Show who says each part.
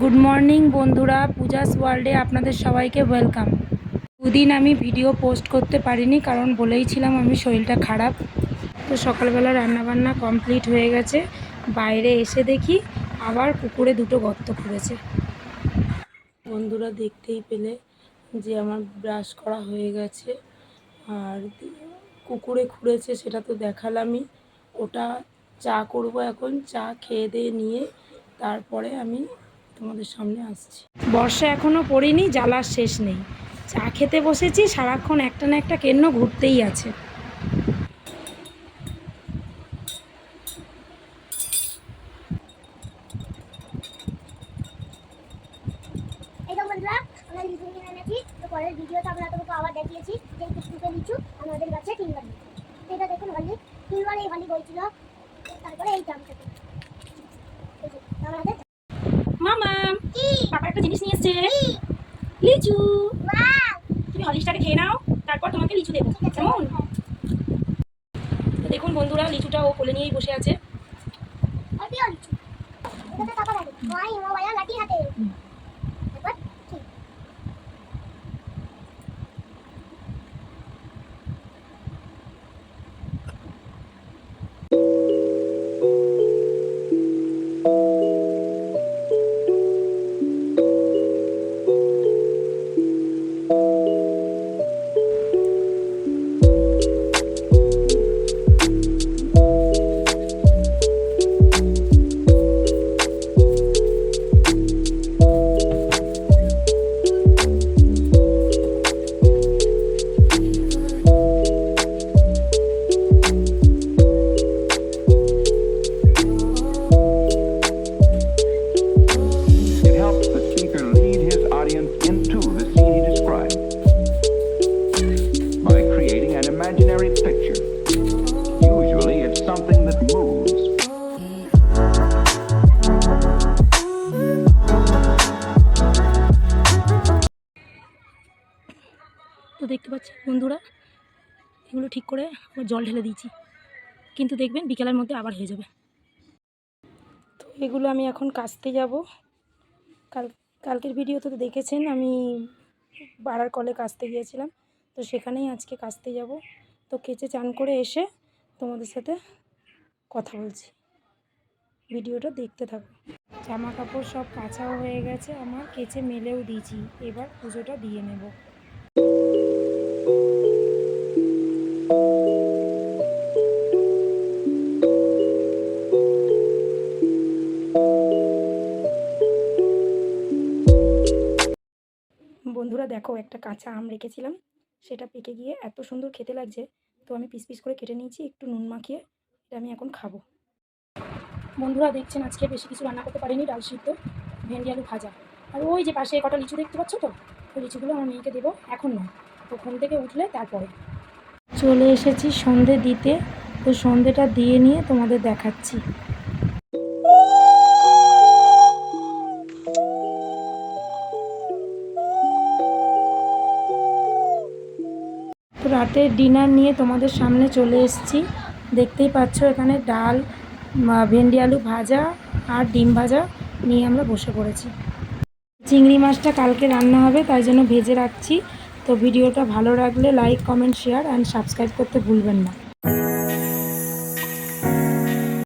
Speaker 1: Good morning বন্ধুরা। পূজাস ওয়ার্ল্ডে আপনাদের সবাইকে ওয়েলকাম। দুদিন আমি ভিডিও পোস্ট করতে পারিনি, কারণ বলেইছিলাম আমি শরীরটা খারাপ। তো সকালবেলা রান্নাবান্না কমপ্লিট হয়ে গেছে। বাইরে এসে দেখি আবার কুকুরে দুটো গর্ত খুঁড়েছে বন্ধুরা দেখতেই পেলে যে আমার ব্রাশ করা হয়ে গেছে। আর কুকুরে খুঁড়েছে, সেটা তো দেখালামই। ওটা চা করব এখন, চা খেয়ে দিয়ে নিয়ে তারপরে আমি তোমাদের সামনে আসছি। বর্ষা এখনও পড়িনি, জ্বালার শেষ নেই। চা খেতে বসেছি, সারাক্ষণ একটা না একটা কেন্ন ঘুরতেই আছে।
Speaker 2: পরের ভিডিওতে আমরা আবার দেখিয়েছি এটা দেখুন তারপরে এই জাম থেকে আমাদের
Speaker 1: এসছে লিচু তুমি হলিসটাকে খেয়ে নাও তারপর তোমাকে লিচু দেবো কেমন দেখুন বন্ধুরা লিচুটা ও কোলে নিয়েই বসে আছে
Speaker 3: imaginary picture. Usually, it's something that moves.
Speaker 1: তো দেখতে পাচ্ছি বন্ধুরা এগুলো ঠিক করে আবার জল ঢেলে দিয়েছি কিন্তু দেখবেন বিকেলের মধ্যে আবার হয়ে যাবে তো এগুলো আমি এখন কাচতে যাব কাল কালকের ভিডিওতে তো দেখেছেন আমি পাড়ার কলে কাচতে গিয়েছিলাম তো সেখানেই আজকে কাচতে যাব। তো কেচে চান করে এসে তোমাদের সাথে কথা বলছি। ভিডিওটা দেখতে থাকো। জামা কাপড় সব কাঁচাও হয়ে গেছে, আমার কেচে মেলেও দিয়েছি। এবার পুজোটা দিয়ে নেব। বন্ধুরা দেখো একটা কাঁচা আম রেখেছিলাম। সেটা পেকে গিয়ে এত সুন্দর খেতে লাগছে, তো আমি পিস পিস করে কেটে নিয়েছি, একটু নুন মাখিয়ে এটা আমি এখন খাব। বন্ধুরা দেখছেন আজকে বেশি কিছু রান্না করতে পারিনি, ডাল সিদ্ধ, ভেন্ডি আলু ভাজা। আর ওই যে পাশে কটা লিচু দেখতে পাচ্ছ তো, ওই লিচুগুলো আমার মেয়েকে দেবো এখন নয়, তো ঘুম থেকে উঠলে তারপরে। চলে এসেছি সন্ধে দিতে, তো সন্ধেটা দিয়ে নিয়ে তোমাদের দেখাচ্ছি। রাতের ডিনার নিয়ে তোমাদের সামনে চলে এসেছি। দেখতেই পাচ্ছ এখানে ডাল ভেন্ডি, আলু ভাজা আর ডিম ভাজা নিয়ে আমরা বসে পড়েছি। চিংড়ি মাছটা কালকে রান্না হবে, তাই জন্য ভেজে রাখছি। তো ভিডিওটা ভালো রাখলে like comment share and subscribe করতে ভুলবেন না।